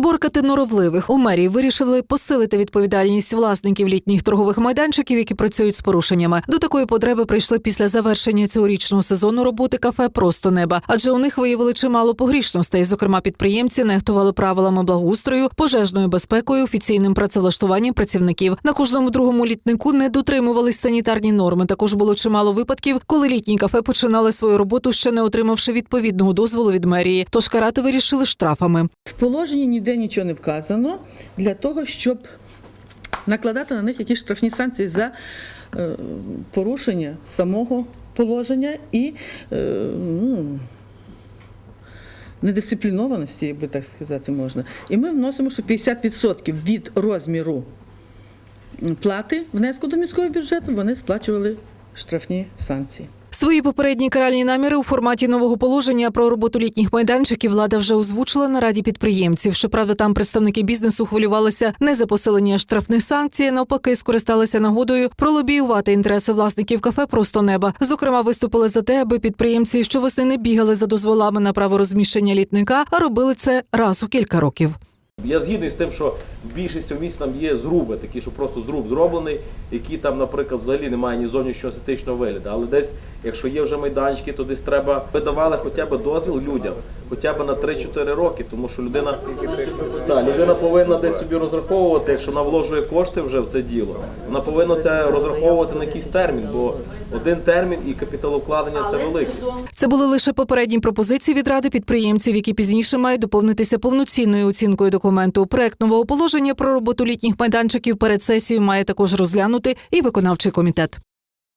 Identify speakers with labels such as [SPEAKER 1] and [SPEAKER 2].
[SPEAKER 1] Приборкати норовливих у мерії вирішили посилити відповідальність власників літніх торгових майданчиків, які працюють з порушеннями. До такої потреби прийшли після завершення цьогорічного сезону роботи кафе Просто неба, адже у них виявили чимало погрішностей. Зокрема, підприємці нехтували правилами благоустрою, пожежною безпекою, офіційним працевлаштуванням працівників. На кожному другому літнику не дотримувались санітарні норми. Також було чимало випадків, коли літні кафе починали свою роботу, ще не отримавши відповідного дозволу від мерії. Тож карати вирішили штрафами.
[SPEAKER 2] В положенні ніде нічого не вказано для того, щоб накладати на них якісь штрафні санкції за е, порушення самого положення і е, ну, недисциплінованості, як би так сказати можна. І ми вносимо, що 50% від розміру плати внеску до міського бюджету вони сплачували штрафні санкції.
[SPEAKER 1] Свої попередні каральні наміри у форматі нового положення про роботу літніх майданчиків влада вже озвучила на раді підприємців. Щоправда, там представники бізнесу хвилювалися не за посилення штрафних санкцій, а навпаки, скористалися нагодою пролобіювати інтереси власників кафе просто неба. Зокрема, виступили за те, аби підприємці щовесни не бігали за дозволами на право розміщення літника, а робили це раз у кілька років.
[SPEAKER 3] Я згідний з тим, що в більшості місць там є зруби, такі, що просто зруб зроблений, які там, наприклад, взагалі немає ні зовнішнього естетичного вигляду. Але десь, якщо є вже майданчики, то десь треба видавали хоча б дозвіл людям, хоча б на 3-4 роки, тому що людина, так, людина повинна десь собі розраховувати, якщо вона вложує кошти вже в це діло, вона повинна це розраховувати на якийсь термін, бо один термін і капіталовкладення це велике.
[SPEAKER 1] Це були лише попередні пропозиції від ради підприємців, які пізніше мають доповнитися повноцінною оцінкою документу. Проект нового положення про роботу літніх майданчиків перед сесією має також розглянути і виконавчий комітет.